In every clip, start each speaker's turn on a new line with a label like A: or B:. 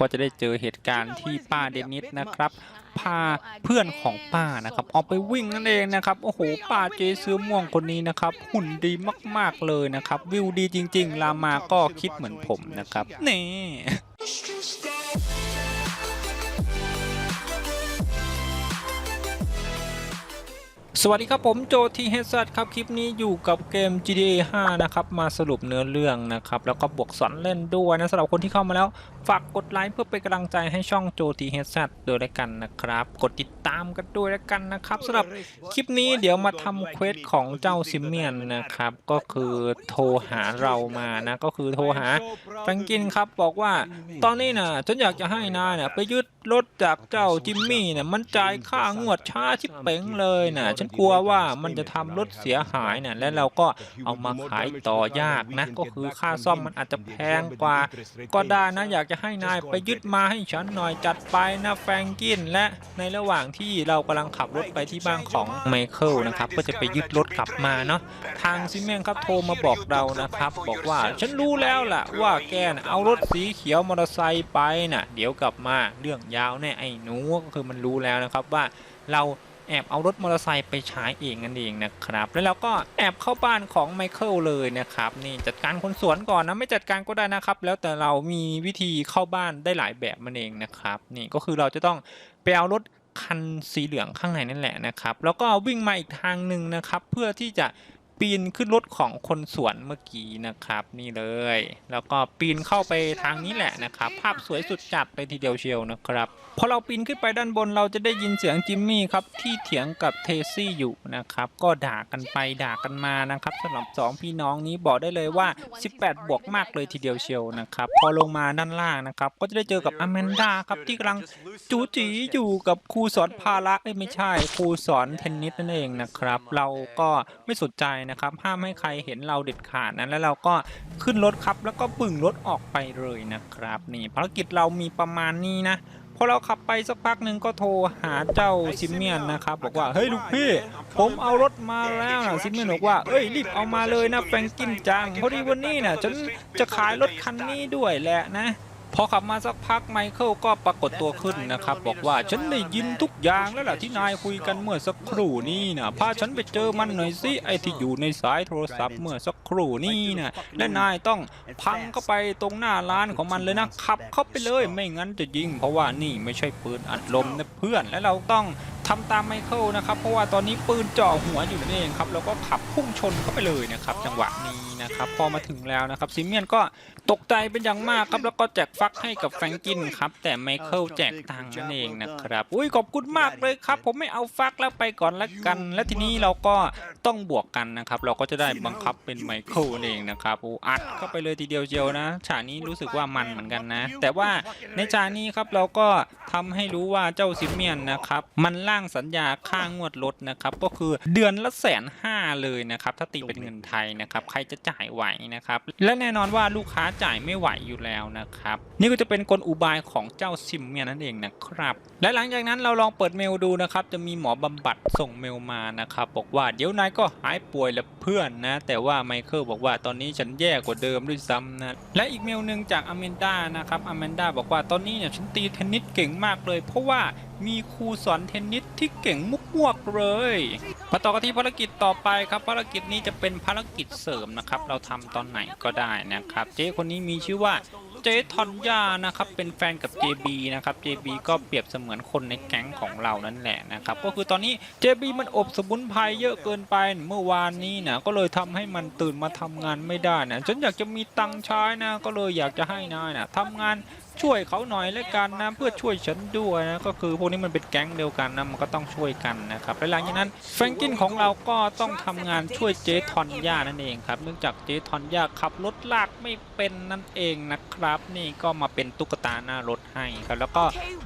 A: ก็จะได้เจอเหตุการณ์ที่ป้าเดนิสนะครับ พาเพื่อนของป้านะครับ ออกไปวิ่งนั่นเองนะครับ โอ้โห ป้าเจเสื้อม่วงคนนี้นะครับ หุ่นดีมากๆเลยนะครับ วิวดีจริง ๆ ลามาก็คิดเหมือนผมนะครับ นี่สวัสดีครับผมโจทีเฮซัครับคลิปนี้อยู่กับเกม GTA 5 นะครับ มาสรุปเนื้อเรื่องนะครับ แล้วก็บวกสอนเล่นด้วยนะสำหรับคนที่เข้ามาแล้ว ฝากกดไลค์เพื่อเป็นกำลังใจให้ช่องโจทีเฮซัด้วยล้วกันนะครับ กดติดตามกันด้วยล้วกันนะครับสำหรับคลิปนี้เดี๋ยวมาทำเควสของเจ้าซิมเมียนนะครับ ก็คือโทรหาเรามานะก็คือโทรหาแฟรงกินครับบอกว่าตอนนี้นะฉันอยากจะให้นายเนี่ยไปยึดรถจากเจ้าจิมมี่เนี่ยมันจ่ายค่างวดช้าชิบเป๋งเลยนะฉันกลัวว่ามันจะทำรถเสียหายนี่ยและเราก็เอามาขายต่อยากนะก็คือค่าซ่อมมันอาจจะแพงกว่าก็ได้นะอยากจะให้นายไปยึดมาให้ฉันหน่อยจัดไปนะแฟรงกินและในระหว่างที่เรากำลังขับรถไปที่บ้านของไมเคิลนะครับก็จะไปยึดรถกลับมาเนาะทางซิเมนครับโทรมาบอกเรานะครับ บอกว่าฉันรู้แล้วล่ะว่าแกน่ะเอารถสีเขียวมอเตอร์ไซค์ไปน่ะเดี๋ยวกลับมาเรื่องยาวแน่ไอ้หนูก็คือมันรู้แล้วนะครับว่าเรา แอบเอารถมอเตอร์ไซค์ไปใช้เองนั่นเองนะครับ แล้วเราก็แอบเข้าบ้านของไมเคิลเลยนะครับนี่จัดการคนสวนก่อนนะไม่จัดการก็ได้นะครับ แล้วแต่เรามีวิธีเข้าบ้านได้หลายแบบมันเองนะครับนี่ก็คือเราจะต้องไปเอารถคันสีเหลืองข้างในนั่นแหละนะครับ แล้วก็วิ่งมาอีกทางหนึ่งนะครับ เพื่อที่จะ ปีนขึ้นรถของคนสวนเมื่อกี้นะครับ นี่เลย แล้วก็ปีนเข้าไปทางนี้แหละนะครับ ภาพสวยสุดจัดเลยทีเดียวเชียวนะครับพอเราปีนขึ้นไปด้านบนเราจะได้ยินเสียงจิมมี่ครับที่เถียงกับเทซี่อยู่นะครับ ก็ด่ากันไปด่ากันมานะครับสำหรับสองพี่น้องนี้บอกได้เลยว่า 18 บวกมากเลยทีเดียวเชียวนะครับพอลงมาด้านล่างนะครับ ก็จะได้เจอกับอแมนดาครับที่กำลังจูจีอยู่กับครูสอนพาระเอ้ไม่ใช่ครูสอนเทนนิสนั่นเองนะครับ เราก็ไม่สนใจนะครับ ห้ามให้ใครเห็นเราเด็ดขาดนะแล้วเราก็ขึ้นรถครับแล้วก็บึ่งรถออกไปเลยนะครับนี่ภารกิจเรามีประมาณนี้นะพอเราขับไปสักพักหนึ่งก็โทรหาเจ้าซิมเมียนนะครับบอกว่าเฮ้ยลูกพี่ ผมเอารถมาแล้วนะซิมเมียนบอกว่าเอ้ยรีบเอามาเลยนะแฟรงกินจังพอดีวันนี้นะฉันจะขายรถคันนี้ด้วยแหละนะ พอขับมาสักพักไมเคิลก็ปรากฏตัวขึ้นนะครับ บอกว่าฉันได้ยินทุกอย่างแล้วล่ะที่นายคุยกันเมื่อสักครู่นี้นะพาฉันไปเจอมันหน่อยสิไอ้ที่อยู่ในสายโทรศัพท์เมื่อสักครู่นี้นะและนายต้องพังเข้าไปตรงหน้าร้านของมันเลยนะขับเข้าไปเลยไม่งั้นจะยิง เพราะว่านี่ไม่ใช่ปืนอัดลมนะเพื่อนและเราต้อง ทำตามไมเคิลนะครับ เพราะว่าตอนนี้ปืนเจ่อหัวอยู่นั่นเองครับแล้วก็ขับพุ่งชนเข้าไปเลยนะครับ จังหวะนี้นะครับพอมาถึงแล้วนะครับซิเมียนก็ตกใจเป็นอย่างมากครับแล้วก็แจกฟักให้กับแฟรงกินครับ แต่ไมเคิลแจกตังค์นั่นเองนะครับอุ้ยขอบคุณมากเลยครับ ผมไม่เอาฟักแล้วไปก่อนละกัน และทีนี้เราก็ต้องบวกกันนะครับ เราก็จะได้บังคับเป็นไมเคิลนั่นเองนะครับอู้อัดเข้าไปเลยทีเดียวเชียวนะฉากนี้รู้สึกว่ามันเหมือนกันนะ แต่ว่าในฉากนี้ครับเราก็ทำให้รู้ว่าเจ้าซิเมียนนะครับมันร่าางสัญญาค่างวดรถนะครับก็คือเดือนละแสนห้าเลยนะครับถ้าตีเป็นเงินไทยนะครับใครจะจ่ายไหวนะครับและแน่นอนว่าลูกค้าจ่ายไม่ไหวอยู่แล้วนะครับนี่ก็จะเป็นกลอุบายของเจ้าซิมเมียนั่นเองนะครับและหลังจากนั้นเราลองเปิดเมลดูนะครับจะมีหมอบำบัดส่งเมลมานะครับบอกว่าเดี๋ยวนายก็หายป่วยแล้วเพื่อนนะแต่ว่าไมเคิลบอกว่าตอนนี้ฉันแย่กว่าเดิมด้วยซ้ำนะและอีกเมลหนึ่งจากอเมนดานะครับอเมนดาบอกว่าตอนนี้เนี่ยฉันตีเทนนิสเก่งมากเลย เพราะว่ามีครูสอนเทนนิสที่เก่งมุกมวกเลยมาต่อกันที่ภารกิจต่อไปครับ ภารกิจนี้จะเป็นภารกิจเสริมนะครับ เราทำตอนไหนก็ได้นะครับ เจ๊คนนี้มีชื่อว่าเจ๊ทอนยานะครับเป็นแฟนกับ JB นะครับ JB ก็เปรียบเสมือนคนในแก๊งของเรานั่นแหละนะครับก็คือตอนนี้ JB มันอบสมุนไพรเยอะเกินไปเมื่อวานนี้นะก็เลยทำให้มันตื่นมาทำงานไม่ได้นะฉันอยากจะมีตังค์ใช้นะก็เลยอยากจะให้นายนะทำงาน ช่วยเขาหน่อยแล้วกันนะเพื่อช่วยฉันด้วยนะก็คือพวกนี้มันเป็นแก๊งเดียวกันนะมันก็ต้องช่วยกันนะครับและหลังจากนั้นแฟรงกินของเราก็ต้องทำงานช่วยเจทอนย่านั่นเองครับเนื่องจากเจทอนย่าขับรถลากไม่เป็นนั่นเองนะครับ นี่ก็มาเป็นตุ๊กตาหน้ารถให้ครับแล้วก็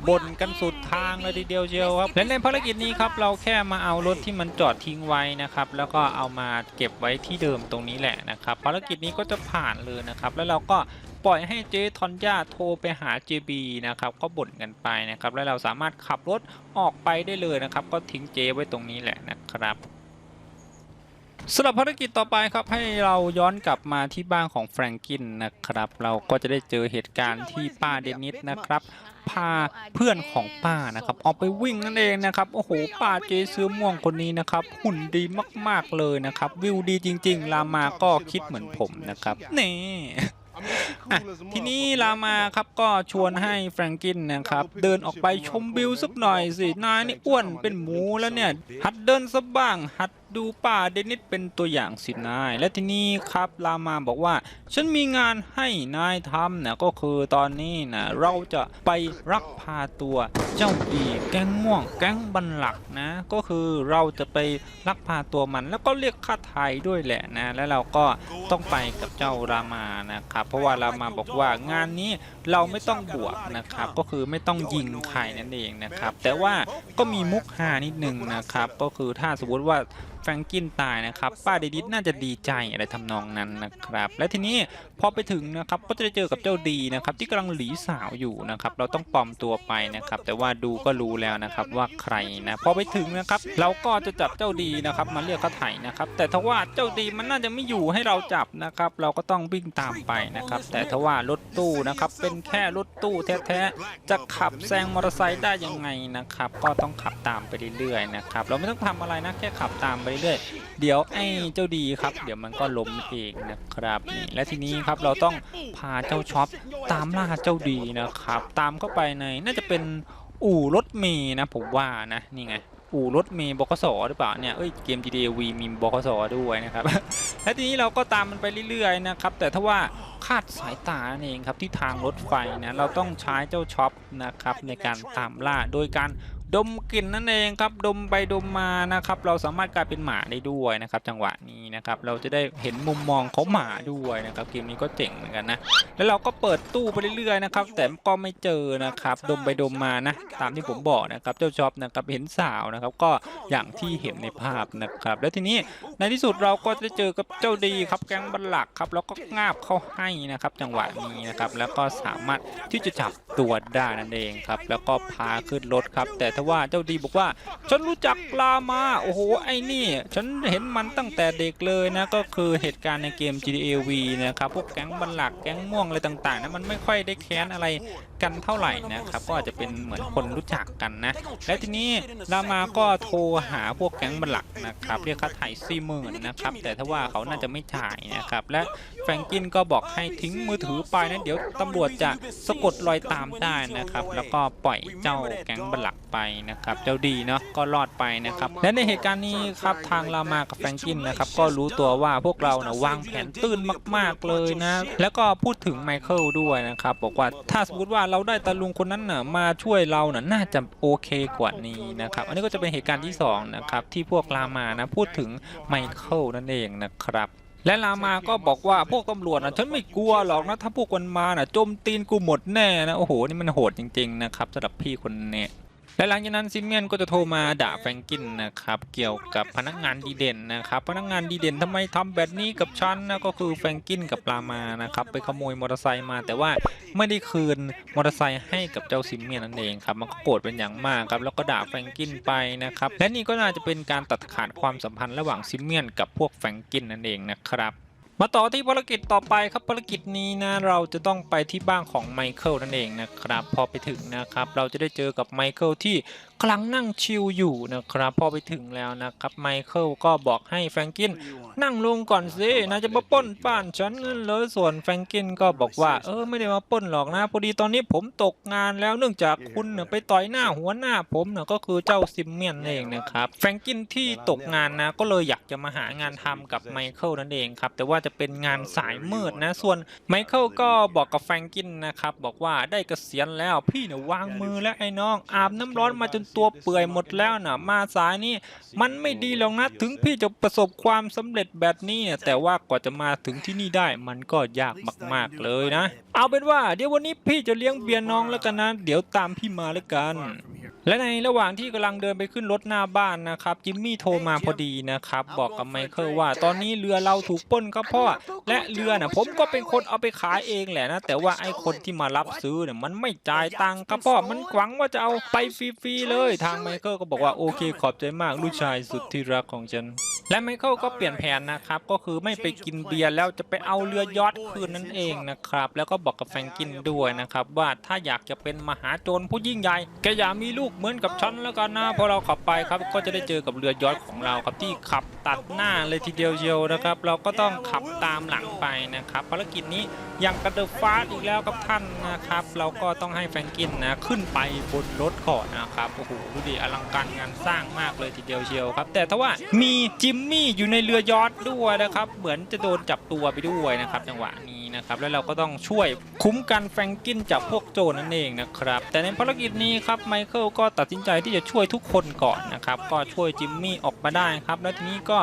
A: บ่นกันสุดทางเลยทีเดียวเชียวครับและในภารกิจนี้ครับเราแค่มาเอารถที่มันจอดทิ้งไว้นะครับแล้วก็เอามาเก็บไว้ที่เดิมตรงนี้แหละนะครับภารกิจนี้ก็จะผ่านเลยนะครับแล้วเราก็ ปล่อยให้เจทอนย่าโทรไปหา JB นะครับก็บ่นกันไปนะครับแล้วเราสามารถขับรถออกไปได้เลยนะครับ ก็ทิ้งเจไว้ตรงนี้แหละนะครับสำหรับภารกิจต่อไปครับให้เราย้อนกลับมาที่บ้านของแฟรงกินนะครับ เราก็จะได้เจอเหตุการณ์ที่ป้าเดนิสนะครับพาเพื่อนของป้านะครับ ออกไปวิ่งนั่นเองนะครับโอ้โหป้าเจเสื้อม่วงคนนี้นะครับ หุ่นดีมากๆเลยนะครับ วิวดีจริง ๆ ลามาก็คิดเหมือนผมนะครับนี่ อะทีนี้ลามาครับก็ชวนให้แฟรงกินนะครับ เดินออกไปชมวิวสักหน่อยสินายนี่อ้วนเป็นหมูแล้วเนี่ย หัดเดินสักบ้างหัด ดูป่าเดนิสเป็นตัวอย่างสินาย และทีนี้ครับลามาบอกว่า ฉันมีงานให้นายทำนะก็คือตอนนี้นะเราจะไปรักพาตัวเจ้าดีแก๊งม่วงแก๊งบันหลักนะ ก็คือเราจะไปลักพาตัวมัน แล้วก็เรียกค่าไทยด้วยแหละนะ แล้วเราก็ต้องไปกับเจ้ารามานะครับเพราะว่ารามาบอกว่างานนี้เราไม่ต้องบวกนะครับ ก็คือไม่ต้องยิงใครนั่นเองนะครับ แต่ว่าก็มีมุกฮานิดนึงนะครับ ก็คือถ้าสมมติว่าแฟรงกินตายนะครับป้าเดดิสน่าจะดีใจอะไรทำนองนั้นนะครับ และทีนี้พอไปถึงนะครับก็จะเจอกับเจ้าดีนะครับที่กำลังหลีสาวอยู่นะครับเราต้องปลอมตัวไปนะครับ แต่ว่าดูก็รู้แล้วนะครับว่าใครนะพอไปถึงนะครับเราก็จะจับเจ้าดีนะครับมาเรียกค่าไถ่นะครับ แต่ทว่าเจ้าดีมันน่าจะไม่อยู่ให้เราจับนะครับ เราก็ต้องวิ่งตามไปนะครับ แต่ทว่ารถตู้นะครับเป็นแค่รถตู้แท้ๆจะขับแซงมอเตอร์ไซค์ได้ยังไงนะครับ ก็ต้องขับตามไปเรื่อยๆนะครับเราไม่ต้องทำอะไรนะแค่ขับตามไปเรื่อยเดี๋ยวไอ้เจ้าดีครับ เดี๋ยวมันก็ล้มเองนะครับนี่และทีนี้ครับเราต้องพาเจ้าช็อปตามล่าเจ้าดีนะครับ ตามเข้าไปในน่าจะเป็นอู่รถเมย์นะผมว่านะนี่ไงอู่รถเมย์บกสหรือเปล่าเนี่ยเอ้ยเกม GTA V มีบกสด้วยนะครับ และทีนี้เราก็ตามมันไปเรื่อยๆนะครับ แต่ถ้าว่าคาดสายตานั่นเองครับที่ทางรถไฟนะเราต้องใช้เจ้าช็อปนะครับในการตามล่าโดยการ ดมกลิ่นนั่นเองครับดมไปดมมานะครับ เราสามารถกลายเป็นหมาได้ด้วยนะครับ จังหวะนี้นะครับเราจะได้เห็นมุมมองของหมาด้วยนะครับเกมนี้ก็เจ๋งเหมือนกันนะแล้วเราก็เปิดตู้ไปเรื่อยๆนะครับแต่ก็ไม่เจอนะครับ ดมไปดมมานะ ตามที่ผมบอกนะครับเจ้าช็อปนะครับเห็นสาวนะครับก็อย่างที่เห็นในภาพนะครับ แล้วทีนี้ในที่สุดเราก็จะเจอกับเจ้าดีครับแก๊งบัลลักครับแล้วก็งาบเข้าให้นะครับ จังหวะนี้นะครับแล้วก็สามารถที่จะจับตัวได้นั่นเองครับแล้วก็พาขึ้นรถครับแต่ถ้าว่าเจ้าดีบอกว่า ฉันรู้จักลามา โอ้โห ไอ้นี่ ฉันเห็นมันตั้งแต่เด็กเลยนะ ก็คือเหตุการณ์ในเกม GTA V นะครับ พวกแก๊งบันหลัก แก๊งม่วงอะไรต่างๆนะ มันไม่ค่อยได้แค้นอะไรกันเท่าไหร่นะครับ ก็อาจจะเป็นเหมือนคนรู้จักกันนะ และทีนี้ลามาก็โทรหาพวกแก๊งบันหลักนะครับ เรียกค่าไถ่สี่หมื่นนะครับ แต่ถ้าว่าเขาน่าจะไม่จ่ายนะครับ และแฟรงกินก็บอกให้ทิ้งมือถือไปนะ เดี๋ยวตำรวจจะสะกดรอยตามได้นะครับ แล้วก็ปล่อยเจ้าแก๊งบันหลักไปนะครับเจ้าดีเนาะก็รอดไปนะครับและในเหตุการณ์นี้ครับทางลามากับแฟรงกินนะครับก็รู้ตัวว่าพวกเรานะวางแผนตื้นมาก ๆเลยนะ แล้วก็พูดถึงไมเคิลด้วยนะครับบอกว่าถ้าสมมติว่าเราได้ตาลุงคนนั้นนะมาช่วยเรานะน่าจะโอเคกว่านี้นะครับอันนี้ก็จะเป็นเหตุการณ์ที่สองนะครับที่พวกลามานะพูดถึงไมเคิลนั่นเองนะครับและลามาก็บอกว่าพวกตำรวจนะฉันไม่กลัวหรอกนะถ้าพวกมันมานะโจมตีนกูหมดแน่นะโอ้โหนี่มันโหดจริงๆนะครับสำหรับพี่คนนี้ และหลังจากนั้นซิมเมียนก็จะโทรมาด่าแฟรงกินนะครับเกี่ยวกับพนักงานดีเด่นนะครับพนักงานดีเด่นทำไมทำแบบนี้กับฉันนะก็คือแฟรงกินกับปลามานะครับไปขโมยมอเตอร์ไซค์มา แต่ว่าไม่ได้คืนมอเตอร์ไซค์ให้กับเจ้าซิมเมียนนั่นเองครับมันก็โกรธเป็นอย่างมากครับแล้วก็ด่าแฟรงกินไปนะครับและนี่ก็น่าจะเป็นการตัดขาดความสัมพันธ์ระหว่างซิมเมียนกับพวกแฟรงกินนั่นเองนะครับ มาต่อที่ภารกิจต่อไปครับภารกิจนี้นะเราจะต้องไปที่บ้านของไมเคิลนั่นเองนะครับพอไปถึงนะครับเราจะได้เจอกับไมเคิลที่กำลังนั่งชิลอยู่นะครับพอไปถึงแล้วนะครับไมเคิลก็บอกให้แฟรงกินนั่งลงก่อนสินะจะมาป้นบ้านฉันเลยส่วนแฟรงกินก็บอกว่าเออไม่ได้มาป้นหรอกนะพอดีตอนนี้ผมตกงานแล้วเนื่องจากคุณไปต่อยหน้าหัวหน้าผมนี่ยก็คือเจ้าซิมเมียนเองนะครับแฟรงกินที่ตกงานนะก็เลยอยากจะมาหางานทำกับไมเคิลนั่นเองครับแต่ว่าจะเป็นงานสายมืดนะ ส่วนไมเคิลก็บอกกับแฟรงกินนะครับ บอกว่าได้เกษียณแล้วพี่เนี่ยวางมือแล้วไอ้น้อง อาบน้ำร้อนมาจนตัวเปื่อยหมดแล้วนะมาสายนี่มันไม่ดีหรอกนะถึงพี่จะประสบความสำเร็จแบบนี้เนี่ยแต่ว่ากว่าจะมาถึงที่นี่ได้มันก็ยากมาก ๆ เลยนะ เอาเป็นว่าเดี๋ยววันนี้พี่จะเลี้ยงเบียร์น้องแล้วกันนะ เดี๋ยวตามพี่มาแล้วกันและในระหว่างที่กำลังเดินไปขึ้นรถหน้าบ้านนะครับจิมมี่โทรมาพอดีนะครับ บอกกับไมเคิลว่าตอนนี้เรือเราถูกปล้นครับพ่อและเรือน่ะผมก็เป็นคนเอาไปขายเองแหละนะ แต่ว่าไอ้คนที่มารับซื้อเนี่ยมันไม่จ่ายตังค์ครับพ่อมันหวังว่าจะเอาไปฟรีๆเลยทางไมเคิลก็บอกว่าโอเคขอบใจมากลูกชายสุดที่รักของฉันและไมเคิลก็เปลี่ยนแผนนะครับ ก็คือไม่ไปกินเบียร์แล้วจะไปเอาเรือยอทคืนนั่นเองนะครับ แล้วก็บอกกับแฟรงกินด้วยนะครับ ว่าถ้าอยากจะเป็นมหาโจรผู้ยิ่งใหญ่แกอย่ามีลูกเหมือนกับฉันแล้วกันนะพอเราขับไปครับก็จะได้เจอกับเรือยอทของเราครับที่ขับตัดหน้าเลยทีเดียวเชียวนะครับ เราก็ต้องขับตามหลังไปนะครับภารกิจนี้ยังกระเดอะฟาสอีกแล้วครับท่านนะครับ เราก็ต้องให้แฟรงกินนะขึ้นไปบนรถก่อนนะครับโอ้โหดูดิอลังการงานสร้างมากเลยทีเดียวเชียวครับ แต่ถ้าว่ามีจิมมี่อยู่ในเรือยอทด้วยนะครับ เหมือนจะโดนจับตัวไปด้วยนะครับจังหวะนี้ นะครับแล้วเราก็ต้องช่วยคุ้มกันแฟรงกินจากพวกโจรนั่นเองนะครับแต่ในภารกิจนี้ครับไมเคิลก็ตัดสินใจที่จะช่วยทุกคนก่อนนะครับก็ช่วยจิมมี่ออกมาได้ครับแล้วทีนี้ก็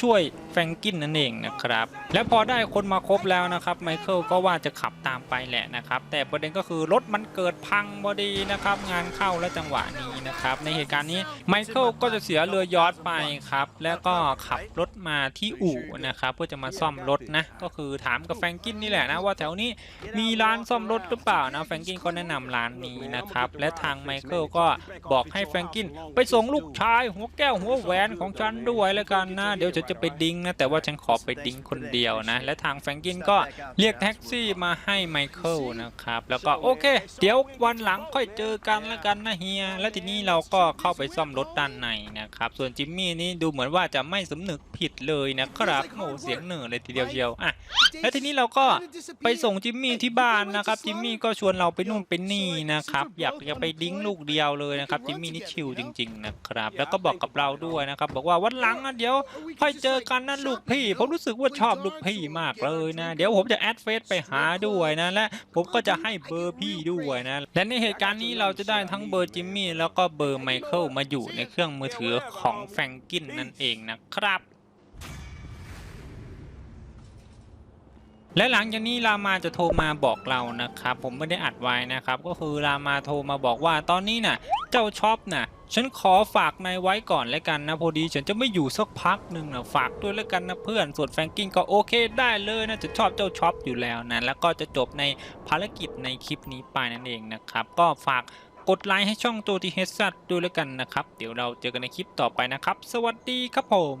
A: ช่วยแฟรงกินนั่นเองนะครับ และพอได้คนมาครบแล้วนะครับไมเคิลก็ว่าจะขับตามไปแหละนะครับ แต่ประเด็นก็คือรถมันเกิดพังพอดีนะครับ งานเข้าและจังหวะนี้นะครับ ในเหตุการณ์นี้ไมเคิลก็จะเสียเรือยอทไปครับ แล้วก็ขับรถมาที่อู่นะครับเพื่อจะมาซ่อมรถนะ ก็คือถามกับแฟรงกินนี่แหละนะว่าแถวนี้มีร้านซ่อมรถหรือเปล่านะแฟรงกินก็แนะนำร้านนี้นะครับ และทางไมเคิลก็บอกให้แฟรงกินไปส่งลูกชายหัวแก้วหัวแหวนของฉันด้วยแล้วกันนะเดี๋ยวฉันจะไปดิ้งนะ แต่ว่าฉันขอไปดิ้งคนเดียวนะ และทางแฟรงกินก็เรียกแท็กซี่มาให้ไมเคิลนะครับ แล้วก็โอเค เดี๋ยววันหลังค่อยเจอกันแล้วกันนะเฮีย และทีนี้เราก็เข้าไปซ่อมรถด้านในนะครับ ส่วนจิมมี่นี่ดูเหมือนว่าจะไม่สำนึกผิดเลยนะครับโอ้เสียงเหนื่อยเลยทีเดียวเชียวอะและทีนี้เราก็ไปส่งจิมมี่ที่บ้านนะครับ จิมมี่ก็ชวนเราไปนู่นไปนี่นะครับ อยากจะไปดิ้งลูกเดียวเลยนะครับ จิมมี่นี่ชิลจริง ๆ นะครับ แล้วก็บอกกับเราด้วยนะครับ บอกว่าวันหลังอะเดี๋ยวค่อยเจอกันนะลูกพี่ ผมรู้สึกว่าชอบลูกพี่มากเลยนะ เดี๋ยวผมจะแอดเฟซไปหาด้วยนะ และผมก็จะให้เบอร์พี่ด้วยนะ และในเหตุการณ์นี้เราจะได้ทั้งเบอร์จิมมี่แล้วก็เบอร์ไมเคิลมาอยู่ในเครื่องมือถือของแฟรงกินนั่นเองนะครับ และหลังจากนี้รามาจะโทรมาบอกเรานะครับ ผมไม่ได้อัดไว้นะครับ ก็คือรามาโทรมาบอกว่าตอนนี้น่ะ เจ้าช็อปน่ะ ฉันขอฝากนายไว้ก่อนแล้วกันนะพอดี ฉันจะไม่อยู่สักพักหนึ่งนะฝากด้วยแล้วกันนะเพื่อนส่วนแฟรงกิ้งก็โอเคได้เลยนะจะชอบเจ้าช็อปอยู่แล้วนะแล้วก็จะจบในภารกิจในคลิปนี้ไปนั่นเองนะครับ ก็ฝากกดไลค์ให้ช่องตัวทีเฮดซัดด้วยแล้วกันนะครับ เดี๋ยวเราเจอกันในคลิปต่อไปนะครับ สวัสดีครับผม